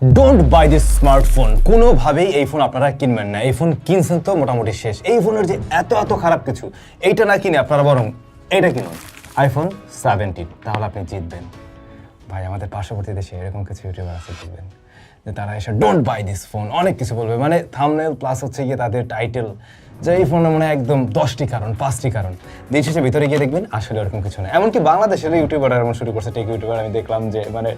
Don't by this smartphone কোনোভাবেই এই phone আপনারা কিনবেন না। এই ফোন কিনছেন তো মোটামুটি শেষ। এই ফোনের যে এত এত খারাপ কিছু, এইটা না কিনে আপনারা বরং এটা কিনুন। আইফোন সেভেন্টিন তাহলে আপনি জিতবেন। ভাই, আমাদের পার্শ্ববর্তী দেশে এরকম কিছু ইউটিউবার আছে, জিতবেন। যে তারা এসে ডোন্ট বাই দিস ফোন অনেক কিছু বলবে। মানে থামনেল প্লাস হচ্ছে গিয়ে তাদের টাইটেল যে এই ফোনের মনে একদম দশটি কারণ, পাঁচটি কারণ। দিন শেষে ভিতরে গিয়ে দেখবেন আসলে ওরকম কিছু না এমনকি বাংলাদেশের ইউটিউবার এমন শুরু করছে, টেক ইউটিউবার, আমি দেখলাম যে মানে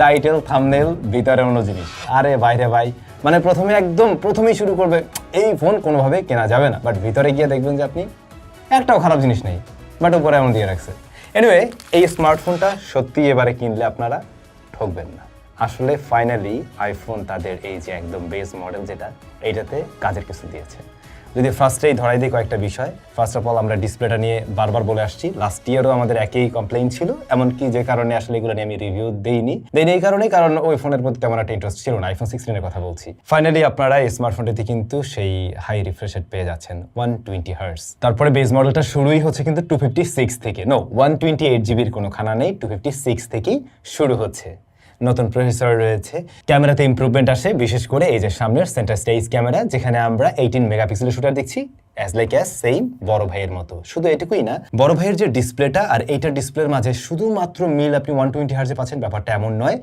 টাইটেল থামনেল ভিতরে অন্য জিনিস। আরে বাইরে ভাই মানে প্রথমে একদম, প্রথমেই শুরু করবে, এই ফোন কোনোভাবে কেনা যাবে না। বাট ভিতরে গিয়ে দেখবেন যে আপনি একটাও খারাপ জিনিস নেই বাট উপরে এমন দিয়ে রাখছে। এনিওয়ে এই স্মার্টফোনটা সত্যি এবারে কিনলে আপনারা ঠকবেন না। আসলে ফাইনালি আইফোন তাদের এই যে একদম বেস মডেল যেটা, এইটাতে কাজের কিছু দিয়েছে। যদি ফার্স্টেই ধরাই দিই কয়েকটা বিষয় ফার্স্ট অফ অল আমরা ডিসপ্লেটা নিয়ে বারবার বলে আসছি লাস্ট ইয়ারও আমাদের একই কমপ্লেইন ছিল, এমনকি যে কারণে আসলে এগুলো নিয়ে আমি রিভিউ দেইনি। দেইনি এই কারণেই কারণ ওই ফোনের প্রতি তেমন একটা ইন্টারেস্ট ছিল না আইফোন সিক্সটিনের কথা বলছি। ফাইনালি আপনারা এই স্মার্টফোনটিতে কিন্তু সেই হাই রিফ্রেশ পেয়ে যাচ্ছেন ওয়ান টোয়েন্টি হার্স তারপরে বেস মডেলটা শুরুই হচ্ছে কিন্তু টু ফিফটি সিক্স থেকে। নো ওয়ান টোয়েন্টি এইট জিবির কোনো খানা নেই টু ফিফটি সিক্স থেকেই শুরু হচ্ছে। নতুন প্রসেসর রয়েছে। ক্যামেরাতে ইমপ্রুভমেন্ট আসে, বিশেষ করে এই যে সামনের সেন্টার স্টেজ ক্যামেরা যেখানে আমরা এইটিন মেগাপিক্সেলের শুটার দেখছি অ্যাজ লাইক অ্যাজ সেম বড় ভাইয়ের মতো। শুধু এটুকুই না, বড় ভাইয়ের যে ডিসপ্লেটা আর এইটার ডিসপ্লের মাঝে শুধুমাত্র মিল আপনি ওয়ান টোয়েন্টি হার্জে পাচ্ছেন, ব্যাপারটা এমন নয়,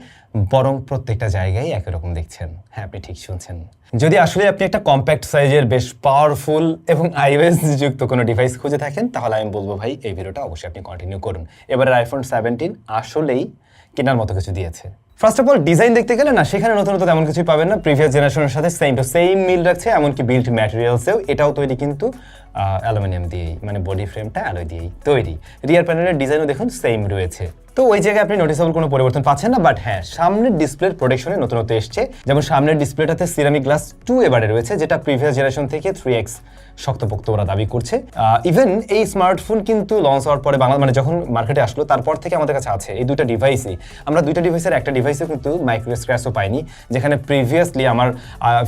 বরং প্রত্যেকটা জায়গায় একই রকম দেখছেন। হ্যাঁ আপনি ঠিক শুনছেন। যদি আসলে আপনি একটা কম্প্যাক্ট সাইজের বেশ পাওয়ারফুল এবং আইওএস যুক্ত কোনো ডিভাইস খুঁজে থাকেন, তাহলে আমি বলব ভাই, এই ভিডিওটা অবশ্যই আপনি কন্টিনিউ করুন। এবারে আইফোন সেভেন্টিন আসলেই কেনার মতো কিছু দিয়েছে। ফার্স্ট অফ অল ডিজাইন দেখতে গেলে না, সেখানে নতুন নতুন তেমন কিছুই পাবেন না। প্রিভিয়াস জেনারেশনের সাথে সেম টু সেম মিল রাখছে, এমনকি বিল্ড ম্যাটেরিয়ালসেও এটাও তৈরি কিন্তু অ্যালুমিনিয়াম দিয়েই মানে বডি ফ্রেমটা অ্যালোয় দিয়েই তৈরি। রিয়ার প্যানেলের ডিজাইনও দেখুন সেম রয়েছে। তো ওই জায়গায় আপনি নোটিসেবল কোনো পরিবর্তন পাচ্ছেন না বাট হ্যাঁ সামনের ডিসপ্লের প্রোটেকশনে নতুনত্ব এসছে। যেমন সামনের ডিসপ্লেটাতে সিরামিক গ্লাস টু এবারে রয়েছে, যেটা প্রিভিয়াস জেনারেশন থেকে থ্রি এক্স শক্তপোক্ত ওরা দাবি করছে। ইভেন এই স্মার্টফোন কিন্তু লঞ্চ হওয়ার পরে বাংলা মানে যখন মার্কেটে আসলো, তারপর থেকে আমাদের কাছে আছে এই দুইটা ডিভাইসই আমরা দুইটা ডিভাইসের একটা ডিভাইসে কিন্তু মাইক্রো স্ক্র্যাচও পাইনি, যেখানে প্রিভিয়াসলি আমার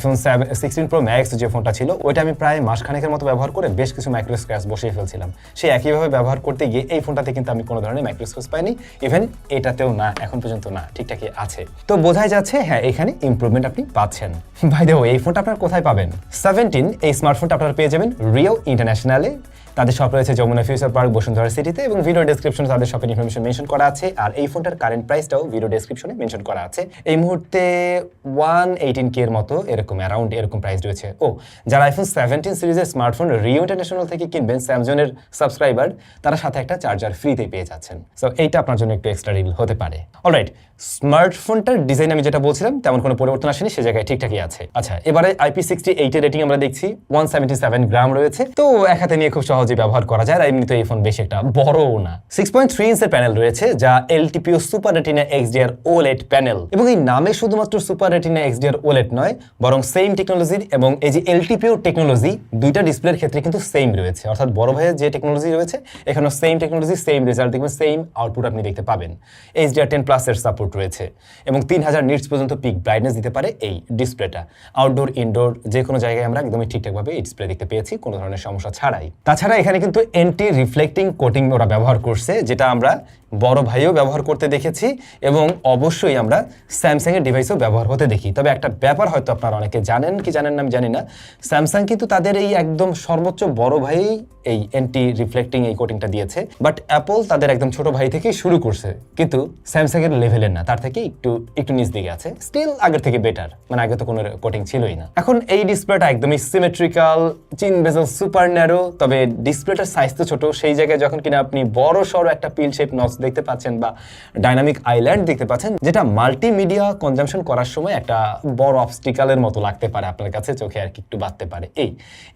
সেভেন সিক্সটিন প্রো ম্যাক্স যে ফোনটা ছিল, ওইটা আমি প্রায় মাসখানেকের মতো ব্যবহার করে বেশ কিছু মাইক্রো স্ক্র্যাচ বসিয়ে ফেলছিলাম। সেই একইভাবে ব্যবহার করতে গিয়ে এই ফোনটাতে কিন্তু আমি কোনো ধরনের মাইক্রো স্ক্র্যাচ পাইনি। ইভেন এটাতেও না, এখন পর্যন্ত না, ঠিকঠাকই আছে। তো বোঝাই যাচ্ছে হ্যাঁ এখানে ইমপ্রুভমেন্ট আপনি পাচ্ছেন। ভাই দেখো এই ফোনটা আপনার কোথায় পাবেন? সেভেন্টিন এই স্মার্টফোনটা আপনারা পেয়ে যাবেন রিও ইন্টারন্যাশনালে তাদের শপ রয়েছে যমুনা ফিউচার পার্ক, বসুন্ধরা সিটিতে এবং ভিডিও ডেসক্রিপশনে তাদের শপের ইনফরমেশন মেনশন করা আছে। আর এই ফোনটার কারেন্ট প্রাইসটাও ভিডিও ডেসক্রিপশনে মেনশন করা আছে। এই মুহূর্তে ওয়ান এইটিন কে এর মতো এরকম অ্যারাউন্ড এরকম প্রাইস রয়েছে। ও, যারা আইফোন সেভেন্টিন সিরিজের স্মার্টফোন রিও ইন্টারন্যাশনাল থেকে কিনবেন স্যামসংয়ের সাবস্ক্রাইবার তারা সাথে একটা চার্জার ফ্রিতে পেয়ে যাচ্ছেন। সো এইটা আপনার জন্য একটু এক্সট্রা ডিল হতে পারে। অলরাইট স্মার্টফোনটার ডিজাইন আমি যেটা বলছিলাম, তেমন কোনো পরিবর্তন আসেনি, সে জায়গায় ঠিকঠাকই আছে। আচ্ছা এবারে আইপি সিক্সটি এইটের রেটিং আমরা দেখছি ওয়ান সেভেন্টি সেভেন গ্রাম রয়েছে। তো, এক হাতে নিয়ে খুব সহজেই ব্যবহার করা যায়, আর এমনিতে এই ফোন বেশি একটা বড়ও না। সিক্স পয়েন্ট থ্রি ইঞ্চের প্যানেল রয়েছে, যা LTPO super retina XDR OLED panel এবং এই নামে শুধুমাত্র সুপার রেটিনা এক্সডিআর ওলেট নয়, বরং সেম টেকনোলজির এবং এই যে এলটিপিও টেকনোলজি দুইটা ডিসপ্লের ক্ষেত্রে কিন্তু সেম রয়েছে। অর্থাৎ বড় ভাইয়ের যে টেকনোলজি রয়েছে, এখানেও সেম টেকনোলজি সেম রেজাল্ট দেখবেন সেম আউটপুট আপনি দেখতে পাবেন। এইচডিআর টেন প্লাসের সাপোর্ট রয়েছে, এবং তিন হাজার নিটস পর্যন্ত পিক ব্রাইটনেস দিতে পারে এই ডিসপ্লেটা আউটডোর ইনডোর যে কোনো জায়গায় আমরা একদমই ঠিকঠাকভাবে এই ডিসপ্লে দেখতে পেয়েছি, কোনো ধরনের সমস্যা ছাড়াই। তাছাড়া এখানে কিন্তু এন্টি রিফ্লেক্টিং কোটিং ওরা ব্যবহার করছে যেটা আমরা বড় ভাইও ব্যবহার করতে দেখেছি এবং অবশ্যই আমরা স্যামসাংয়ের ডিভাইসও ব্যবহার হতে দেখি। তবে একটা ব্যাপার হয়তো আপনারা অনেকে জানেন, কি জানেন না আমি জানি না। স্যামসাং কিন্তু তাদের এই একদম সর্বোচ্চ বড় ভাই এই এন্টি রিফ্লেক্টিং এই কোটিংটা দিয়েছে। বাট অ্যাপল তাদের একদম ছোট ভাই থেকেই শুরু করছে। কিন্তু স্যামসাংয়ের লেভেলের না, তার থেকে একটু একটু নিচ দিকে আছে। স্টিল আগের থেকে বেটার মানে আগে তো কোনো কোটিং ছিলই না। এখন এই ডিসপ্লেটা একদমই সিমেট্রিক্যাল চিন বেজল সুপার ন্যারো তবে ডিসপ্লেটার সাইজ তো ছোট। সেই জায়গায় যখন কিনা আপনি বড় সড়ো একটা পিল শেপ নচ দেখতে পাচ্ছেন বা ডাইনামিক আইল্যান্ড দেখতে পাচ্ছেন, যেটা মাল্টিমিডিয়া কনজামশন করার সময় একটা বড় অবস্টিকালের মতো লাগতে পারে আপনার কাছে, চোখে আর কি একটু বাড়তে পারে। এই,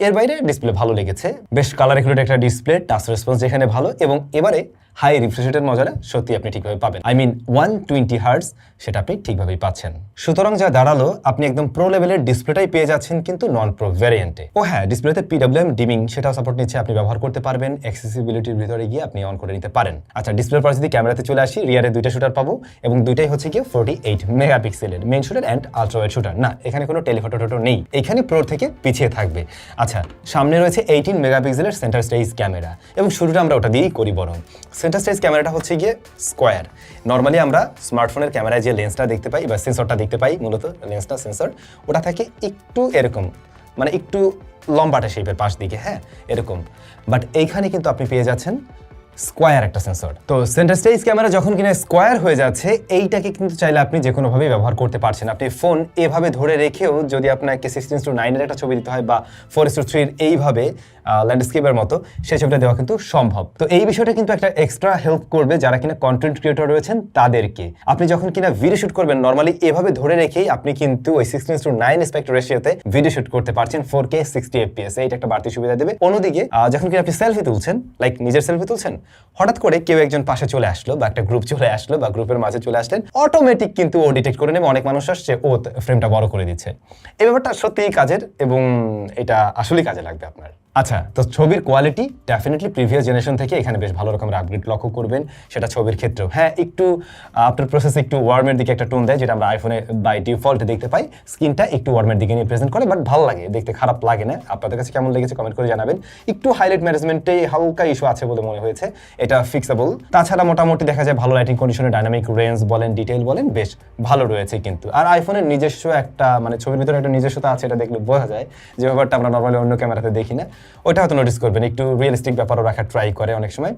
এর বাইরে ডিসপ্লে ভালো লেগেছে। বেশ কালার একটা ডিসপ্লে টাচ রেসপন্স যেখানে ভালো এবং এবারে হাই রিফ্রেশেটের মজাটা সত্যি আপনি ঠিকভাবে পাবেন। I mean one twenty hertz সেটা আপনি ঠিকভাবেই পাচ্ছেন। সুতরাং যা দাঁড়াল, আপনি একদম প্রো লেভেলের ডিসপ্লেটাই পেয়ে যাচ্ছেন কিন্তু নন প্রো ভ্যারিয়েন্টে ও হ্যাঁ ডিসপ্লেতে পিডব্লিউএম ডিমিং সেটাও সাপোর্ট নিচ্ছে, আপনি ব্যবহার করতে পারবেন অ্যাক্সেসিবিলিটির ভিতরে গিয়ে আপনি অন করে নিতে পারেন। আচ্ছা ডিসপ্লের পর যদি ক্যামেরাতে চলে আসি রিয়ারে দুইটা শুটার পাবো এবং দুইটাই হচ্ছে গিয়ে ফোর্টি এইট মেগাপিক্সেলের main shooter and ultrawide shooter না, এখানে কোনো টেলিফটো টোটো নেই। এখানে প্রো থেকে পিছিয়ে থাকবে। আচ্ছা সামনে রয়েছে এইটিন মেগাপিক্সেলের সেন্টার স্টেজ ক্যামেরা এবং শুরুটা আমরা ওটা দিয়েই করি বরং। সেন্টার স্টেজ ক্যামেরাটা হচ্ছে গিয়ে স্কোয়ার। নর্মালি আমরা স্মার্টফোনের ক্যামেরায় যে লেন্সটা দেখতে পাই বা সেন্সরটা দেখতে পাই, মূলত লেন্সটা সেন্সর ওটা থাকে একটু এরকম মানে একটু লম্বাটা শেপের পাশ দিকে হ্যাঁ? এরকম। বাট এইখানে কিন্তু আপনি পেয়ে যাচ্ছেন স্কোয়ার একটা সেন্সর তো সেন্টার স্টেজ ক্যামেরা যখন কিনা স্কোয়ার হয়ে যাচ্ছে, এইটাকে কিন্তু চাইলে আপনি যে কোনোভাবেই ব্যবহার করতে পারছেন। আপনি ফোন এভাবে ধরে রেখেও যদি আপনাকে সিক্সটিন টু নাইনের একটা ছবি দিতে হয় বা ফোর টু থ্রির এইভাবে ল্যান্ডস্কেপের মতো সেই ছবিটা দেওয়া কিন্তু সম্ভব। তো এই বিষয়টা কিন্তু একটা এক্সট্রা হেল্প করবে যারা কিনা কন্টেন্ট ক্রিয়েটর রয়েছেন তাদেরকে। আপনি যখন কিনা ভিডিও শুট করবেন নর্মালি এভাবে ধরে রেখেই আপনি কিন্তু ওই সিক্সটিন টু নাইন স্পেক্ট রেশিওতে ভিডিও শ্যুট করতে পারছেন ফোর কে সিক্সটি এফপিএস এইটা একটা বাড়তি সুবিধা দেবে। অন্যদিকে যখন কিনা আপনি সেলফি তুলছেন লাইক নিজের সেলফি তুলছেন হঠাৎ করে কেউ একজন পাশে চলে আসলো বা একটা গ্রুপ চলে আসলো বা গ্রুপের মাঝে চলে আসলেন অটোমেটিক কিন্তু ও ডিটেক্ট করে নেবে, অনেক মানুষ আসছে, ও ফ্রেমটা বড় করে দিচ্ছে। এই ব্যাপারটা সত্যিই কাজের এবং এটা আসলেই কাজে লাগবে আপনার। আচ্ছা তো ছবির কোয়ালিটি ডেফিনেটলি প্রিভিয়াস জেনারেশন থেকে এখানে বেশ ভালো রকমের আপগ্রেড লক্ষ্য করবেন, সেটা ছবির ক্ষেত্রেও। হ্যাঁ একটু আফটার প্রসেস একটু ওয়ার্মের দিকে একটা টোন দেয়, যেটা আমরা আইফোনে বাই ডিফল্ট দেখতে পাই। স্ক্রিনটা একটু ওয়ার্মের দিকে নিয়ে প্রেজেন্ট করে বাট ভালো লাগে, দেখতে খারাপ লাগে না। আপনাদের কাছে কেমন লেগেছে কমেন্ট করে জানাবেন। একটু হাইলাইট ম্যানেজমেন্টে হালকা ইস্যু আছে বলে মনে হয়েছে, এটা ফিক্সেবল তাছাড়া মোটামুটি দেখা যায় ভালো লাইটিং কন্ডিশনে ডাইনামিক রেঞ্জ বলেন ডিটেইল বলেন, বেশ ভালো রয়েছে কিন্তু। আর আইফোনের নিজস্ব একটা মানে ছবির ভিতরে একটা নিজস্বতা আছে, এটা দেখলে বোঝা যায় যে ব্যাপারটা আমরা নর্মালি অন্য ক্যামেরাতে দেখি না। ওটা হয়তো নোটিস করবেন একটু রিয়েলিস্টিক ব্যাপারও রাখার ট্রাই করে অনেক সময়।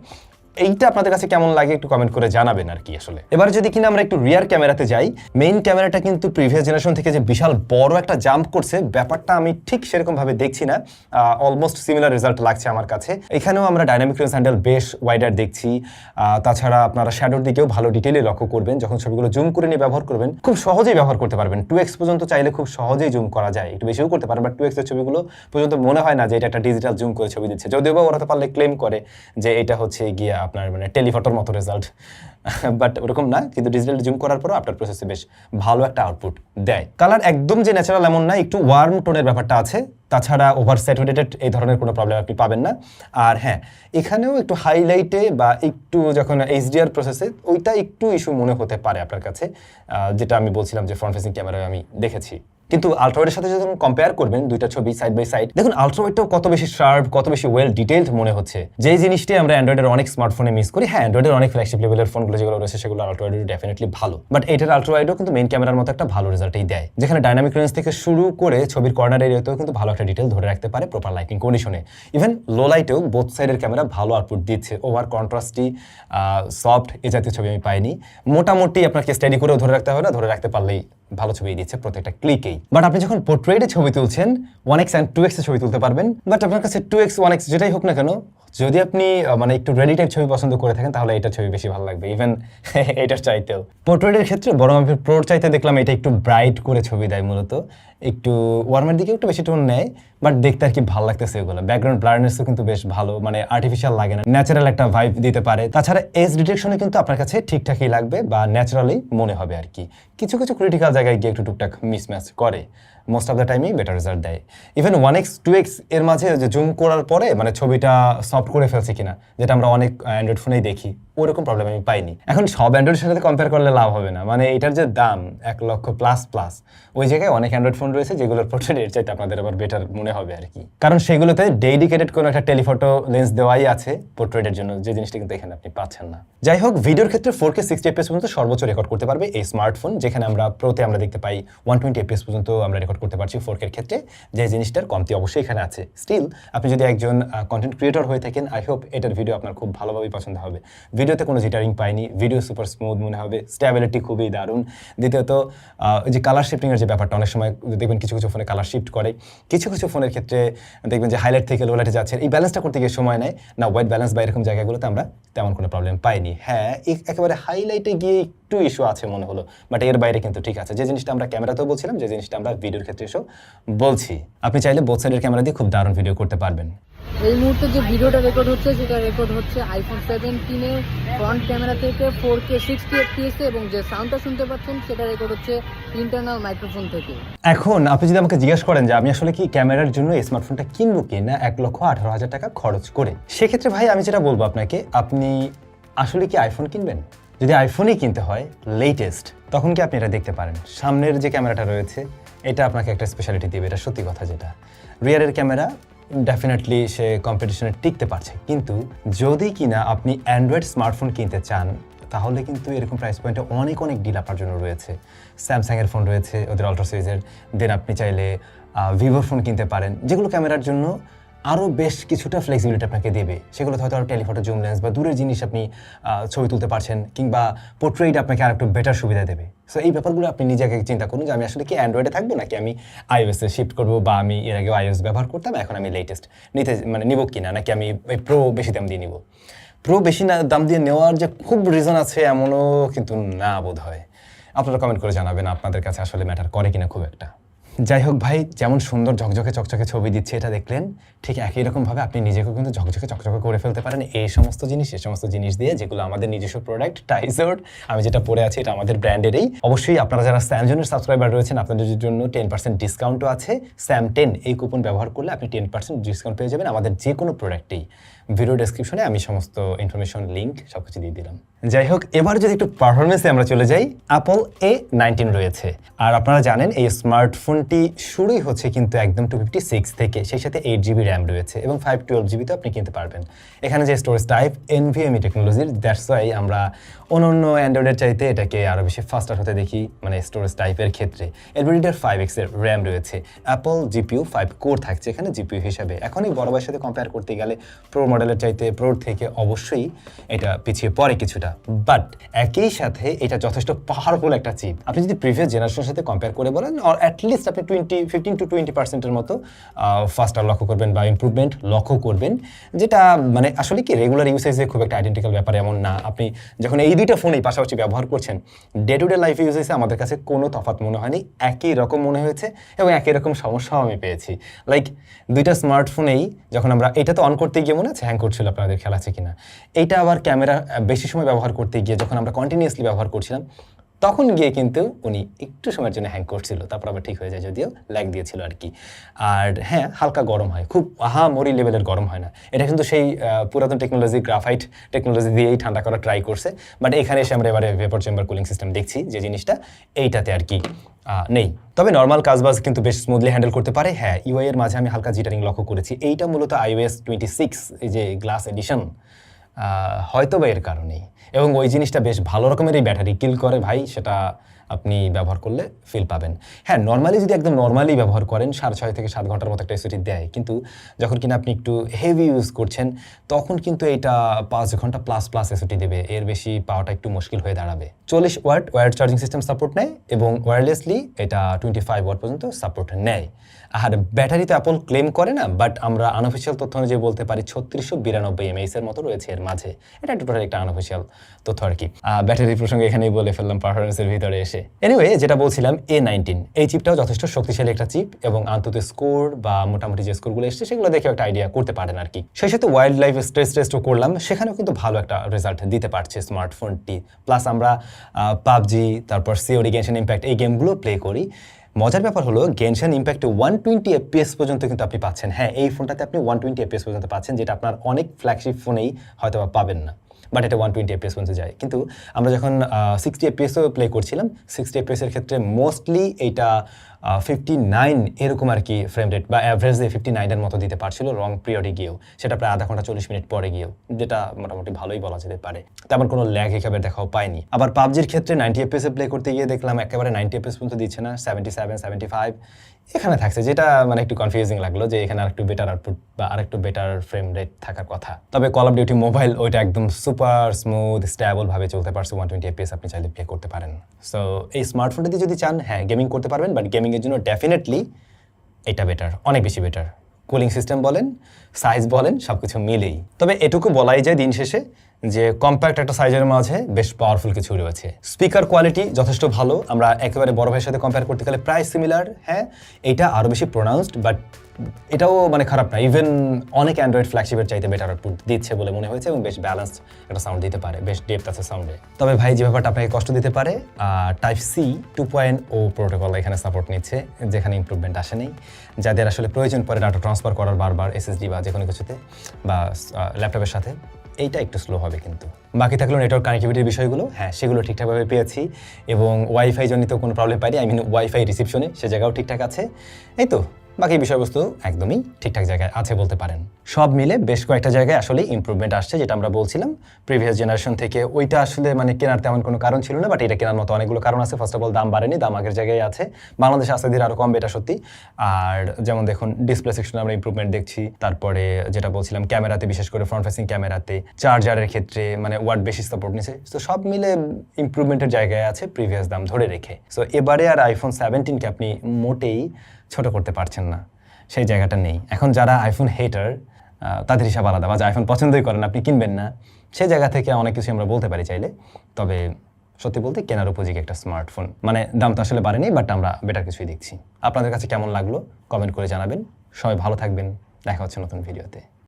এইটা আপনাদের কাছে কেমন লাগে একটু কমেন্ট করে জানাবেন আর কি আসলে। এবার যদি কিনা আমরা একটু রিয়ার ক্যামেরাতে যাই মেইন ক্যামেরাটা কিন্তু প্রিভিয়াস জেনারেশন থেকে যে বিশাল বড় একটা জাম্প করছে, ব্যাপারটা আমি ঠিক সেরকম ভাবে দেখছি না অলমোস্ট সিমিলার রেজাল্ট লাগছে আমার কাছে। এখানেও আমরা ডাইনামিক রেঞ্জ হ্যান্ডেল বেশ ওয়াইডার দেখছি তাছাড়া আপনারা শ্যাডোর দিকেও ভালো ডিটেলে লক্ষ্য করবেন, যখন ছবিগুলো জুম করে নিয়ে ব্যবহার করবেন, খুব সহজেই ব্যবহার করতে পারবেন। টু এক্স পর্যন্ত চাইলে খুব সহজেই জুম করা যায়, একটু বেশিও করতে পারেন বাট টু এক্সের ছবিগুলো পর্যন্ত মনে হয় না যে এটা একটা ডিজিটাল জুম করে ছবি দিচ্ছে। যদিও বা ওরা তো পারলে ক্লেম করে যে এটা হচ্ছে গিয়ে আপনার মানে টেলিফটোর মতো রেজাল্ট বাট ওরকম না, কিন্তু ডিজিটাল জুম করার পরও আপনার প্রসেসে বেশ ভালো একটা আউটপুট দেয়। কালার একদম যে ন্যাচারাল এমন না, একটু ওয়ার্ম টোনের ব্যাপারটা আছে। তাছাড়া ওভার স্যাচুরেটেড এই ধরনের কোনো প্রবলেম আপনি পাবেন না। আর হ্যাঁ এখানেও একটু হাইলাইটে বা একটু যখন এইচডিআর প্রসেসে ওইটা একটু ইস্যু মনে হতে পারে আপনার কাছে। যেটা আমি বলছিলাম যে ফ্রন্ট ফেসিং ক্যামেরায় আমি দেখেছি। কিন্তু আলট্রাওয়াইডের সাথে যখন কম্পেয়ার করবেন, দুইটা ছবি সাইড বাই সাইড দেখুন আলট্রাওয়াইডটাও কত বেশি শার্প কত বেশি ওয়েল ডিটেইলড মনে হচ্ছে। যেই জিনিসটি আমরা অ্যান্ড্রয়েডের অনেক স্মার্টফোনে মিস করি হ্যাঁ অ্যান্ড্রয়েডের অনেক ফ্ল্যাগশিপ লেভেলের ফোনগুলো যেগুলো রয়েছে, সেগুলো আলট্রাওয়াইড ডেফিনেটলি ভালো। বাট এটার আলট্রাওয়াইডও কিন্তু মেইন ক্যামেরার মতো একটা ভালো রেজাল্টই দেয়। যেখানে ডাইনামিক রেঞ্জ থেকে শুরু করে ছবির কর্নার এরিয়াতেও কিন্তু ভালো একটা ডিটেল ধরে রাখতে পারে প্রপার লাইটিং কন্ডিশনে ইভেন লো লাইটেও বোথ সাইডের ক্যামেরা ভালো আউটপুট দিচ্ছে। ওভার কন্ট্রাস্টি সফট এ জাতীয় ছবি আমি পাইনি। মোটামুটি আপনাকে স্টাডি করেও ধরে রাখতে হবে না, ধরে রাখতে পারলেই ভালো ছবি দিচ্ছে প্রত্যেকটা ক্লিকেই বাট আপনি যখন পোর্ট্রেটে ছবি তুলছেন ওয়ান এক্স অ্যান্ড টু এক্সে ছবি তুলতে পারবেন। বাট আপনার কাছে টু এক্স ওয়ান এক্স যেটাই হোক না কেন, যদি আপনি মানে একটু রেডি টাইপ ছবি পছন্দ করে থাকেন, তাহলে এটা ছবি বেশি ভালো লাগবে ইভেন এটার চাইতেও। পোর্ট্রেটের ক্ষেত্রে, বড় মাপের প্রোর চাইতে দেখলাম, এটা একটু ব্রাইট করে ছবি দেয় মূলত। একটু ওয়ার্মের দিকে একটু বেশি টোন নেয় বাট দেখতে আর কি ভালো লাগতেছে এগুলো ব্যাকগ্রাউন্ড ব্লারনেসও কিন্তু বেশ ভালো মানে আর্টিফিশিয়াল লাগে না। ন্যাচারাল একটা ভাইব দিতে পারে। তাছাড়া এজ ডিটেকশনে কিন্তু আপনার কাছে ঠিকঠাকই লাগবে, বা ন্যাচারালি মনে হবে আর কি। কিছু কিছু ক্রিটিক্যাল জায়গায় গিয়ে একটু টুকটাক মিসম্যাচ করে। মোস্ট অফ দ্য টাইমই বেটার রেজাল্ট দেয়। ইভেন ওয়ান এক্স টু এক্সের মাঝে যে জুম করার পরে মানে ছবিটা সফট করে ফেলছি কিনা, যেটা আমরা অনেক অ্যান্ড্রয়েড ফোনেই দেখি, ওরকম প্রবলেম আমি পাইনি। এখন সব অ্যান্ড্রয়েডের সাথে কম্পেয়ার করলে লাভ হবে না। মানে এটার যে দাম, এক লক্ষ প্লাস প্লাস ওই জায়গায় অনেক অ্যান্ড্রয়েড ফোন রয়েছে যেগুলোর পোর্ট্রেট এর চাইতে আপনাদের আবার বেটার মনে হবে আর কি। কারণ সেগুলোতে ডেডিকেটেড কোনো একটা টেলিফটো লেন্স দেওয়াই আছে পোর্ট্রেটের জন্য, যে জিনিসটা কিন্তু এখানে আপনি পাচ্ছেন না। যাই হোক ভিডিওর ক্ষেত্রে ফোর কে সিক্সটি এফপিএস পর্যন্ত সর্বোচ্চ রেকর্ড করতে পারবে এই স্মার্টফোন যেখানে আমরা প্রোতে আমরা দেখতে পাই ওয়ান টোয়েন্টি এফপিএস পর্যন্ত আমরা রেকর্ড করতে পারছি ফোর এর ক্ষেত্রে, যে জিনিসটার কমতি অবশ্যই এখানে আছে। স্টিল আপনি যদি একজন কন্টেন্ট ক্রিয়েটর হয়ে থাকেন আই হোপ এটার ভিডিও আপনার খুব ভালোভাবেই পছন্দ হবে। ভিডিওতে কোনো জিটারিং পাইনি ভিডিও সুপার স্মুথ মনে হবে স্ট্যাবিলিটি খুবই দারুণ। দ্বিতীয়ত যে কালার শিফটিংয়ের যে ব্যাপারটা, অনেক সময় দেখবেন কিছু কিছু ফোনে কালার শিফট করে। কিছু কিছু ফোনের ক্ষেত্রে দেখবেন যে হাইলাইট থেকে লোলাইটে যাচ্ছে। এই ব্যালেন্সটা করতে গিয়ে সময় নেয়। না হোয়াইট ব্যালেন্স বা এরকম জায়গাগুলোতে আমরা তেমন কোনো প্রবলেম পাইনি। হ্যাঁ একেবারে হাইলাইটে গিয়ে একটু ইস্যু আছে মনে হলো বাট এর বাইরে কিন্তু ঠিক আছে। যে জিনিসটা আমরা ক্যামেরাতেও বলছিলাম, যে জিনিসটা আমরা ভিডিওর ক্ষেত্রে এসেও বলছি আপনি চাইলে বোথ সাইডের ক্যামেরা দিয়ে খুব দারুণ ভিডিও করতে পারবেন। এই মুহূর্তে যে ভিডিওটা রেকর্ড হচ্ছে সেটা রেকর্ড হচ্ছে আইফোন সেভেন্টিনের ফ্রন্ট ক্যামেরা থেকে ফোর কে সিক্সটি এফপিএসে এবং যে সাউন্ডটা শুনতে পাচ্ছেন সেটা রেকর্ড হচ্ছে ইন্টারনাল মাইক্রোফোন থেকে। এখন আপনি যদি আমাকে জিজ্ঞেস করেন যে আমি আসলে কি ক্যামেরার জন্য স্মার্টফোনটা কিনবো কি না এক লক্ষ আঠারো হাজার টাকা খরচ করে? সেক্ষেত্রে ভাই আমি যেটা বলব আপনাকে আপনি আসলে কি আইফোন কিনবেন? যদি আইফোনই কিনতে হয় লেটেস্ট তখন কি আপনি এটা দেখতে পারেন? সামনের যে ক্যামেরাটা রয়েছে, এটা আপনাকে একটা স্পেশালিটি দিবে, এটা সত্যি কথা যেটা। রিয়ারের ক্যামেরা ডেফিনেটলি সে কম্পিটিশনে টিকতে পারছে। কিন্তু যদি কিনা আপনি অ্যান্ড্রয়েড স্মার্টফোন কিনতে চান, তাহলে কিন্তু এরকম প্রাইস পয়েন্টে অনেক অনেক ডিল আপনার জন্য রয়েছে। স্যামসাংয়ের ফোন রয়েছে, ওদের আল্ট্রা সিরিজের দেন আপনি চাইলে ভিভোর ফোন কিনতে পারেন। যেগুলো ক্যামেরার জন্য আরও বেশ কিছুটা ফ্লেক্সিবিলিটি আপনাকে দেবে। সেগুলো হয়তো আরও টেলিফটো জুম লেন্স বা দূরের জিনিস আপনি ছবি তুলতে পারছেন কিংবা পোর্ট্রেট আপনাকে আর একটু বেটার সুবিধা দেবে। সো এই ব্যাপারগুলো আপনি নিজেকে চিন্তা করুন যে আমি আসলে কি অ্যান্ড্রয়েডে থাকব নাকি আমি আইওএসে শিফট করব বা আমি এর আগেও আইওএস ব্যবহার করতাম, এখন আমি লেটেস্ট নিতে মানে নিব কিনা, নাকি আমি ওই প্রো বেশি দাম দিয়ে নিব। প্রো বেশি না, দাম দিয়ে নেওয়ার যে খুব রিজন আছে এমনও কিন্তু না বোধ হয় আপনারা কমেন্ট করে জানাবেন আপনাদের কাছে আসলে ম্যাটার করে কিনা খুব একটা। যাই হোক ভাই, যেমন সুন্দর ঝকঝকে চকচকে ছবি দিচ্ছে এটা দেখলেন, ঠিক একই রকমভাবে আপনি নিজেকেও কিন্তু ঝকঝকে চকচকে করে ফেলতে পারেন। এই সমস্ত জিনিস, এই সমস্ত জিনিস দিয়ে যেগুলো আমাদের নিজস্ব প্রোডাক্ট টাইজোড আমি যেটা পরে আছি এটা আমাদের ব্র্যান্ডেরই অবশ্যই আপনারা যারা স্যামজনের সাবস্ক্রাইবার রয়েছেন, আপনাদের জন্য টেন পার্সেন্ট ডিসকাউন্টও আছে। স্যাম টেন এই কুপন ব্যবহার করলে আপনি টেন পার্সেন্ট ডিসকাউন্ট পেয়ে যাবেন আমাদের যে কোনো প্রোডাক্টেই ভিডিও ডেসক্রিপশনে আমি সমস্ত ইনফরমেশন লিঙ্ক সব কিছু দিয়ে দিলাম। যাই হোক এবার যদি একটু পারফরমেন্সে আমরা চলে যাই অ্যাপল এ নাইনটিন রয়েছে। আর আপনারা জানেন, এই স্মার্টফোনটি শুরুই হচ্ছে কিন্তু একদম টু ফিফটি সিক্স থেকে, সেই সাথে এইট জিবি র্যাম রয়েছে এবং ফাইভ টুয়েলভ জিবিতে আপনি কিনতে পারবেন। এখানে যে স্টোরেজ টাইপ এনভিএমই টেকনোলজির দ্যাটস ওয়াই আমরা অন্য অন্য অ্যান্ড্রয়েডের চাইতে এটাকে আরও বেশি ফাস্টার হতে দেখি মানে স্টোরেজ টাইপের ক্ষেত্রে। এলবিডিটার ফাইভ এক্সের র্যাম রয়েছে। অ্যাপল জিপিউ ফাইভ কোর থাকছে এখানে জিপিউ হিসাবে। এখনই বড় ভাইয়ের সাথে কম্পেয়ার করতে গেলে প্রো মডেলের চাইতে প্রোর থেকে অবশ্যই এটা পিছিয়ে পড়ে কিছুটা। বাট একই সাথে এটা যথেষ্ট পাওয়ারফুল একটা চিপ আপনি যদি প্রিভিয়াস জেনারেশনের সাথে কম্পেয়ার করে বলেন অর অ্যাটলিস্ট আপনি টোয়েন্টি ফিফটিন টু টোয়েন্টি পার্সেন্টের মতো ফাস্টার লক্ষ্য করবেন বা ইমপ্রুভমেন্ট লক্ষ্য করবেন, যেটা মানে আসলে কি রেগুলার ইউসেজে খুব একটা আইডেন্টিক্যাল ব্যাপার এমন না। আপনি যখন এই দুইটা ফোনেই পাশাপাশি ব্যবহার করছেন ডে টু ডে লাইফ ইউজেসে আমাদের কাছে কোনো তফাৎ মনে হয়নি। একই রকম মনে হয়েছে এবং একই রকম সমস্যাও আমি পেয়েছি। লাইক দুইটা স্মার্টফোনেই যখন আমরা এটা তো অন করতে গিয়ে মনে আছে হ্যাং করছিল আপনাদের খেলা আছে কিনা? এইটা আবার ক্যামেরা বেশি সময় ব্যবহার করতে গিয়ে যখন আমরা কন্টিনিউয়াসলি ব্যবহার করছিলাম, তখন গিয়ে কিন্তু উনি একটু সময়ের জন্য হ্যাং করছিল, তারপর আবার ঠিক হয়ে যায়, যদিও ল্যাগ দিয়েছিল আর কি আর হ্যাঁ হালকা গরম হয়, খুব আহা মরি লেভেলের গরম হয় না। এটা কিন্তু সেই পুরাতন টেকনোলজি গ্রাফাইট টেকনোলজি দিয়েই ঠান্ডা করা ট্রাই করছে। বাট এখানে এসে আমরা এবারে ভেপর চেম্বার কুলিং সিস্টেম দেখছি যে জিনিসটা এইটাতে আর কি নেই। তবে নর্মাল কাজবাজ কিন্তু বেশ স্মুথলি হ্যান্ডেল করতে পারে। হ্যাঁ ইউআই এর মাঝে আমি হালকা জিটারিং লক্ষ্য করেছি। এইটা মূলত আইওএস টোয়েন্টি সিক্স এই যে গ্লাস এডিশন হয়তো বা এর কারণেই। এবং ওই জিনিসটা বেশ ভালো রকমেরই ব্যাটারি কিল করে ভাই, সেটা আপনি ব্যবহার করলে ফিল পাবেন। হ্যাঁ নর্মালি যদি একদম নর্মালি ব্যবহার করেন, সাড়ে ছয় থেকে সাত ঘণ্টার মতো একটা এসিটি দেয়, কিন্তু যখন কিনা আপনি একটু হেভি ইউজ করছেন, তখন কিন্তু এটা পাঁচ ঘণ্টা প্লাস প্লাস এসিটি দেবে। এর বেশি পাওয়াটা একটু মুশকিল হয়ে দাঁড়াবে। চল্লিশ watt wired charging system support নেয় এবং ওয়্যারলেসলি এটা টোয়েন্টি ফাইভ ওয়াট পর্যন্ত সাপোর্ট নেয়। আর ব্যাটারি তো অ্যাপল ক্লেম করে না বাট আমরা আনঅফিসিয়াল তথ্য অনুযায়ী বলতে পারি ছত্রিশশো বিরানব্বই এমএইচ এর মতো রয়েছে এর মাঝে। এটা টোটাল একটা আনঅফিসিয়াল তথ্য আর কি। ব্যাটারি প্রসঙ্গে এখানেই বলে ফেললাম পারফরমেন্সের ভিতরে এসে। এনিওয়ে যেটা বলছিলাম এ নাইনটিন এই চিপটাও যথেষ্ট শক্তিশালী একটা চিপ এবং আন্তত স্কোর বা মোটামুটি যে স্কোরগুলো এসছে, সেগুলো দেখে একটা আইডিয়া করতে পারেন আর কি। সেই সাথে ওয়াইল্ড লাইফ স্ট্রেস টেস্টও করলাম, সেখানেও কিন্তু ভালো একটা রেজাল্ট দিতে পারছে স্মার্টফোনটি প্লাস আমরা পাবজি, তারপর সিওরি গেনশন ইম্প্যাক্ট এই গেমগুলো প্লে করি। মজার ব্যাপার হলো গেনশান ইম্প্যাক্টে ওয়ান টোয়েন্টি এপিএস পর্যন্ত কিন্তু আপনি পাচ্ছেন। হ্যাঁ এই ফোনটাতে আপনি ওয়ান টোয়েন্টি এপিএস পর্যন্ত পাচ্ছেন, যেটা আপনার অনেক ফ্ল্যাগশিপ ফোনেই হয়তো পাবেন না। বাট এটা ওয়ান টোয়েন্টি এফপিএস পর্যন্ত যায়। কিন্তু আমরা যখন সিক্সটি এফপিএসও প্লে করছিলাম সিক্সটি এফপিএসের ক্ষেত্রে মোস্টলি এইটা ফিফটি নাইন এরকম আর কি ফ্রেম রেট বা অ্যাভারেজে ফিফটি নাইনের মতো দিতে পারছিল রং পিরিয়ডে গিয়েও। সেটা প্রায় আধা ঘণ্টা চল্লিশ মিনিট পরে গিয়েও, যেটা মোটামুটি ভালোই বলা যেতে পারে। তেমন কোনো ল্যাগ হিসাবে দেখাও পাইনি। আবার পাবজির ক্ষেত্রে নাইনটি এফপিএস প্লে করতে গিয়ে দেখলাম একেবারে নাইনটি এফপিএস পর্যন্ত দিচ্ছে না সেভেন্টি সেভেন সেভেন্টি ফাইভ এখানে থাকছে। যেটা মানে একটু কনফিউজিং লাগল যে এখানে আরেকটু বেটার আউটপুট বা আরেকটু বেটার ফ্রেম রেট থাকার কথা। তবে কল অফ ডিউটি মোবাইল ওইটা একদম সুপার স্মুথ স্ট্যাবল ভাবে চলতে পারছে। ওয়ান টোয়েন্টি এফপিএস আপনি চাইলে প্লে করতে পারেন। সো এই স্মার্টফোনটাতে যদি চান হ্যাঁ গেমিং করতে পারবেন বাট গেমিংয়ের জন্য ডেফিনেটলি এটা বেটার অনেক বেশি বেটার কুলিং সিস্টেম বলেন সাইজ বলেন সব কিছু মিলেই। তবে এটুকু বলাই যায় দিন শেষে যে কম্প্যাক্ট একটা সাইজের মাঝে বেশ পাওয়ারফুল কিছু রয়েছে। স্পিকার কোয়ালিটি যথেষ্ট ভালো। আমরা একেবারে বড় ভাইয়ের সাথে কম্পেয়ার করতে গেলে প্রায় সিমিলার হ্যাঁ? এটা আরও বেশি প্রোনাউন্সড বাট এটাও মানে খারাপ না। ইভেন অনেক অ্যান্ড্রয়েড ফ্ল্যাগশিপের চাইতে বেটার আউটপুট দিচ্ছে বলে মনে হয়েছে এবং বেশ ব্যালেন্স একটা সাউন্ড দিতে পারে, বেশ ডেপথ আছে সাউন্ডে তবে ভাই, যে ব্যাপারটা আপনাকে কষ্ট দিতে পারে type C two point O protocol এখানে সাপোর্ট নিচ্ছে, যেখানে ইমপ্রুভমেন্ট আসেনি যাদের আসলে প্রয়োজন পরে ডাটা ট্রান্সফার করার বারবার এসএসডি বা যে কোনো কিছুতে বা ল্যাপটপের সাথে, এইটা একটু স্লো হবে কিন্তু। বাকি থাকল নেটওয়ার্ক কানেক্টিভিটির বিষয়গুলো। হ্যাঁ সেগুলো ঠিকঠাকভাবে পেয়েছি এবং ওয়াইফাই জনিত কোনো প্রবলেম পাইনি আই মিন ওয়াইফাই রিসিপশনে সে জায়গাও ঠিকঠাক আছে। এই তো। বাকি বিষয়বস্তু একদমই ঠিকঠাক জায়গায় আছে বলতে পারেন। সব মিলে বেশ কয়েকটা জায়গায় আসলে ইমপ্রুভমেন্ট আসছে, যেটা আমরা বলছিলাম। প্রিভিয়াস জেনারেশন থেকে ওইটা আসলে মানে কেনার তেমন কোনো কারণ ছিল না বাট এটা কেনার মতো অনেকগুলো কারণ আছে। ফার্স্ট অফ অল দাম বাড়েনি, দাম আগের জায়গায় আছে। বাংলাদেশে আস্তে ধীরে আরও কম, এটা সত্যি। আর যেমন দেখুন ডিসপ্লে সেকশনে আমরা ইমপ্রুভমেন্ট দেখছি। তারপরে যেটা বলছিলাম, ক্যামেরাতে, বিশেষ করে ফ্রন্ট ফেসিং ক্যামেরাতে চার্জারের ক্ষেত্রে মানে ওয়াট বেশি সাপোর্ট নিছে। তো সব মিলে ইমপ্রুভমেন্টের জায়গায় আছে প্রিভিয়াস দাম ধরে রেখে। সো এবারে আর আইফোন সেভেন্টিনকে আপনি মোটেই ছোট করতে পারছেন না। সেই জায়গাটা নেই। এখন যারা আইফোন হেটার তাদের হিসাব আলাদা বা আইফোন পছন্দই করেন, আপনি কিনবেন না। সেই জায়গা থেকে অনেক কিছু আমরা বলতে পারি চাইলে। তবে সত্যি বলতে কেনার উপযোগী একটা স্মার্টফোন মানে দাম তো আসলে বাড়েনি বাট আমরা বেটার কিছুই দেখছি। আপনাদের কাছে কেমন লাগল? কমেন্ট করে জানাবেন। সবাই ভালো থাকবেন। দেখা হচ্ছে নতুন ভিডিওতে